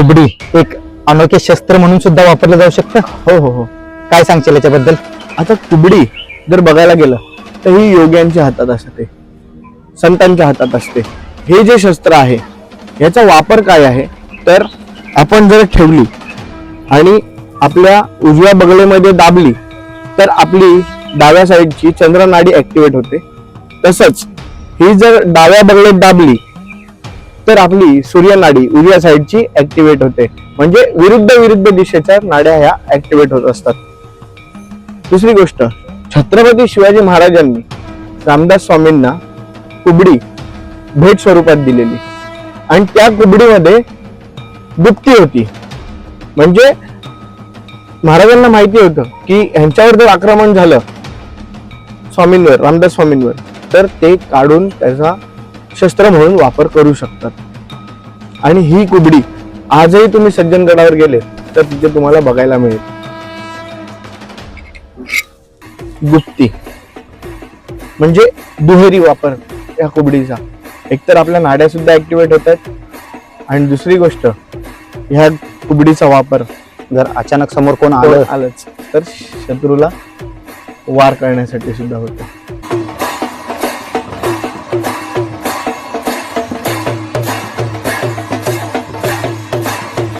कुबडी एक अनोखे शस्त्र म्हणून सुद्धा वापरलं जाऊ शकतं? हो हो हो. काय सांगशील याच्याबद्दल? आता कुबडी जर बघायला गेलं तर ही योग्यांच्या हातात असते. संतांच्या हातात असते. हे जे शस्त्र आहे याचा वापर काय आहे? तर आपण जर ठेवली आणि आपल्या उजव्या बगलेमध्ये दाबली तर आपली डाव्या साईडची चंद्रनाडी ऍक्टिवेट होते. तसंच ही जर डाव्या बगलेत दाबली तर आपली सूर्यनाडी उजव्या साईडची ऍक्टिव्हेट होते. म्हणजे विरुद्ध विरुद्ध दिशेच्या नाड्या ह्या ऍक्टिव्हेट होत असतात. दुसरी गोष्ट छत्रपती शिवाजी महाराजांनी रामदास स्वामींना कुबडी भेट स्वरूपात दिलेली. आणि त्या कुबडीमध्ये गुप्ती होती. म्हणजे महाराजांना माहिती होतं की ह्यांच्यावर जर आक्रमण झालं स्वामींवर रामदास स्वामींवर तर ते काढून त्याचा शस्त्र म्हणून वापर करू शकतात. आणि ही कुबडी आजही तुम्ही सज्जनगडावर गेले तर तिथे तुम्हाला बघायला मिळेल. गुप्ती. म्हणजे दुहेरी वापर या कुबडीचा. एकतर आपल्या नाड्या सुद्धा ऍक्टिवेट होतात. आणि दुसरी गोष्ट ह्या कुबडीचा वापर जर अचानक समोर कोण कोण आलं आलंच तर शत्रूला वार करण्यासाठी सुद्धा होतो.